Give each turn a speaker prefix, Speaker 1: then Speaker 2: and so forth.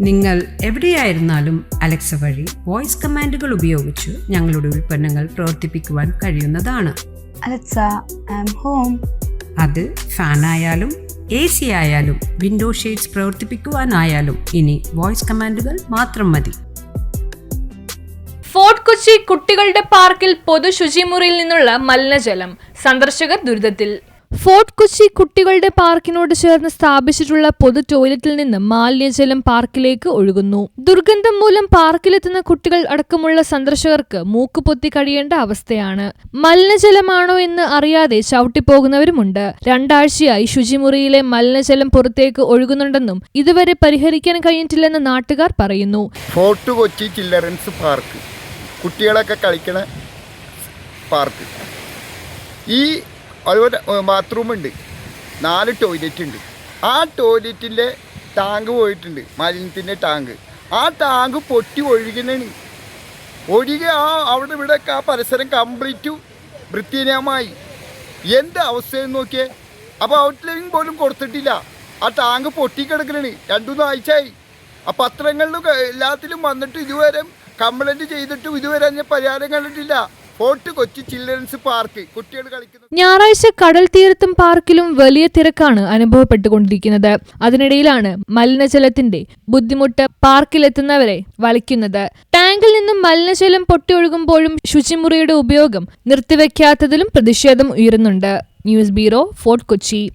Speaker 1: നിങ്ങൾ എവിടെയായിരുന്നാലും അലക്സ വഴി വോയിസ് കമാൻഡുകൾ ഉപയോഗിച്ച് ഞങ്ങളുടെ ഉൽപ്പന്നങ്ങൾ പ്രവർത്തിപ്പിക്കുവാൻ കഴിയുന്നതാണ്.
Speaker 2: Alexa I am home.
Speaker 1: അത് ഫാനായാലും എ സി ആയാലും വിൻഡോ ഷെയ്ഡ്സ് പ്രവർത്തിപ്പിക്കുവാനായാലും ഇനി വോയിസ് കമാൻഡുകൾ മാത്രം മതി.
Speaker 3: ഫോർട്ട് കൊച്ചി കുട്ടികളുടെ പാർക്കിൽ പൊതു ശുചിമുറിയിൽ നിന്നുള്ള മലിനജലം. സന്ദർശകർ ദുരിതത്തിൽ. ഫോർട്ട് കൊച്ചി കുട്ടികളുടെ പാർക്കിനോട് ചേർന്ന് സ്ഥാപിച്ചിട്ടുള്ള പൊതു ടോയ്ലറ്റിൽ നിന്ന് മാലിന്യജലം പാർക്കിലേക്ക് ഒഴുകുന്നു. ദുർഗന്ധം മൂലം പാർക്കിലെത്തുന്ന കുട്ടികൾ അടക്കമുള്ള സന്ദർശകർക്ക് മൂക്ക് പൊത്തി കഴിയേണ്ട അവസ്ഥയാണ്. മലിനജലമാണോ എന്ന് അറിയാതെ ചവിട്ടിപ്പോകുന്നവരുമുണ്ട്. രണ്ടാഴ്ചയായി ശുചിമുറിയിലെ മലിനജലം പുറത്തേക്ക് ഒഴുകുന്നുണ്ടെന്നും ഇതുവരെ പരിഹരിക്കാൻ കഴിഞ്ഞിട്ടില്ലെന്ന് നാട്ടുകാർ പറയുന്നു.
Speaker 4: ഫോർട്ട് കൊച്ചി ചിൽഡ്രൻസ് പാർക്ക് കുട്ടികളൊക്കെ കളിക്കണ പാർക്ക്. ഈ അതുപോലെ ബാത്റൂമുണ്ട്. നാല് ടോയ്ലറ്റ് ഉണ്ട്. ആ ടോയ്ലറ്റിന്റെ ടാങ്ക് പോയിട്ടുണ്ട്. മാലിന്യത്തിന്റെ ടാങ്ക്. ആ ടാങ്ക് പൊട്ടി ഒഴുകുന്നതാണ്. ഒഴുകി ആ അവിടെ ഇവിടെ ആ പരിസരം കംപ്ലീറ്റ് വൃത്തിഹീനമായി എന്ത് അവസ്ഥയെന്ന് നോക്കിയേ. അപ്പോൾ ഔട്ട്ലൈൻ പോലും കൊടുത്തിട്ടില്ല. ആ ടാങ്ക് പൊട്ടിക്കിടക്കണാണ് രണ്ടു ആഴ്ചയായി ആ പത്രങ്ങളിലും എല്ലാത്തിലും വന്നിട്ട് ഇതുവരെ കംപ്ലൈന്റ് ചെയ്തിട്ടും ഇതുവരെ അതിന് പരിഹാരം കണ്ടിട്ടില്ല. Fort Kochi park. കുട്ടികൾ
Speaker 3: ഞായറാഴ്ച കടൽ തീരത്തും പാർക്കിലും വലിയ തിരക്കാണ് അനുഭവപ്പെട്ടുകൊണ്ടിരിക്കുന്നത്. അതിനിടയിലാണ് മലിനജലത്തിന്റെ ബുദ്ധിമുട്ട് പാർക്കിലെത്തുന്നവരെ വലിക്കുന്നത് ടാങ്കിൽ നിന്നും മലിനജലം പൊട്ടിയൊഴുകുമ്പോഴും ശുചിമുറിയുടെ ഉപയോഗം നിർത്തിവെക്കാത്തതിലും പ്രതിഷേധം ഉയരുന്നുണ്ട്. News bureau Fort Kochi.